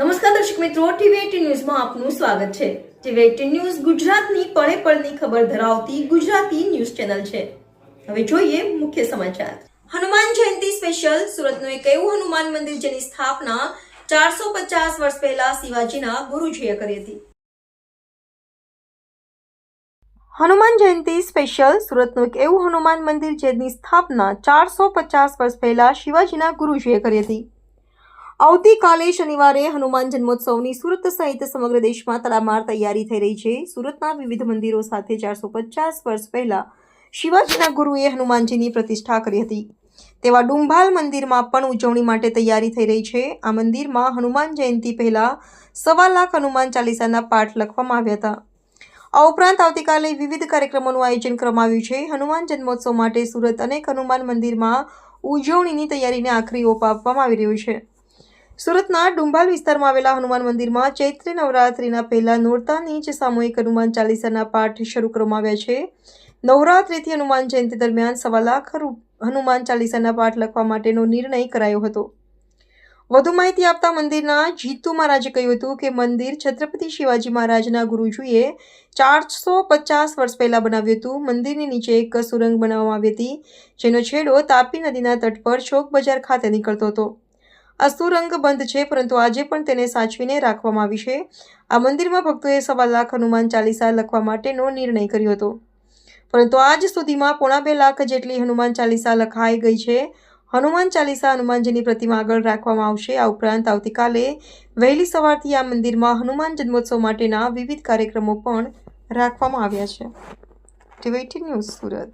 નમસ્કાર દર્શક મિત્રો, ટીવી ન્યૂઝમાં આપનું સ્વાગત છે. ટીવી ન્યૂઝ ગુજરાતની પળે પળની ખબર ધરાવતી ગુજરાતી ન્યૂઝ ચેનલ છે. હવે જોઈએ મુખ્ય સમાચાર. હનુમાન જયંતિ સ્પેશિયલ, સુરતનું એક એવું હનુમાન મંદિર જેની સ્થાપના ચારસો પચાસ વર્ષ પહેલા શિવાજીના ગુરુજીએ કરી હતી. હનુમાન જયંતિ સ્પેશિયલ, સુરતનું એક એવું હનુમાન મંદિર જેની સ્થાપના ચારસો પચાસ વર્ષ પહેલા શિવાજીના ગુરુજીએ કરી હતી. આવતીકાલે શનિવારે હનુમાન જન્મોત્સવની સુરત સહિત સમગ્ર દેશમાં તડામાર તૈયારી થઈ રહી છે. સુરતના વિવિધ મંદિરો સાથે ચારસો પચાસ વર્ષ પહેલા શિવાજીના ગુરુએ હનુમાનજીની પ્રતિષ્ઠા કરી હતી. તેવા ડુંભાલ મંદિરમાં પણ ઉજવણી માટે તૈયારી થઈ રહી છે. આ મંદિરમાં હનુમાન જયંતિ પહેલા સવા લાખ હનુમાન ચાલીસાના પાઠ લખવામાં આવ્યા હતા. આ ઉપરાંત આવતીકાલે વિવિધ કાર્યક્રમોનું આયોજન કરવામાં આવ્યું છે. હનુમાન જન્મોત્સવ માટે સુરત અનેક હનુમાન મંદિરમાં ઉજવણીની તૈયારીને આખરી ઓપ આપવામાં આવી રહ્યું છે. સુરતના ડુંબાલ વિસ્તારમાં આવેલા હનુમાન મંદિરમાં ચૈત્રી નવરાત્રિના પહેલા નોરતાની જ સામૂહિક હનુમાન ચાલીસાના પાઠ શરૂ કરવામાં આવ્યા છે. નવરાત્રિથી હનુમાન જયંતિ દરમિયાન સવા લાખ હનુમાન ચાલીસાના પાઠ લખવા માટેનો નિર્ણય કરાયો હતો. વધુ માહિતી આપતા મંદિરના જીતુ મહારાજે કહ્યું હતું કે મંદિર છત્રપતિ શિવાજી મહારાજના ગુરુજીએ ચારસો પચાસ વર્ષ પહેલાં બનાવ્યું હતું. મંદિરની નીચે એક સુરંગ બનાવવામાં આવી હતી, જેનો છેડો તાપી નદીના તટ પર ચોક બજાર ખાતે નીકળતો હતો. આ સુરંગ બંધ છે, પરંતુ આજે પણ તેને સાચવીને રાખવામાં આવી છે. આ મંદિરમાં ભક્તોએ સવા લાખ હનુમાન ચાલીસા લખવા માટેનો નિર્ણય કર્યો હતો. પરંતુ આજ સુધીમાં પોણા બે લાખ જેટલી હનુમાન ચાલીસા લખાઈ ગઈ છે. હનુમાન ચાલીસા હનુમાનજીની પ્રતિમા આગળ રાખવામાં આવશે. આ ઉપરાંત આવતીકાલે વહેલી સવારથી આ મંદિરમાં હનુમાન જન્મોત્સવ માટેના વિવિધ કાર્યક્રમો પણ રાખવામાં આવ્યા છે. TV news Surat.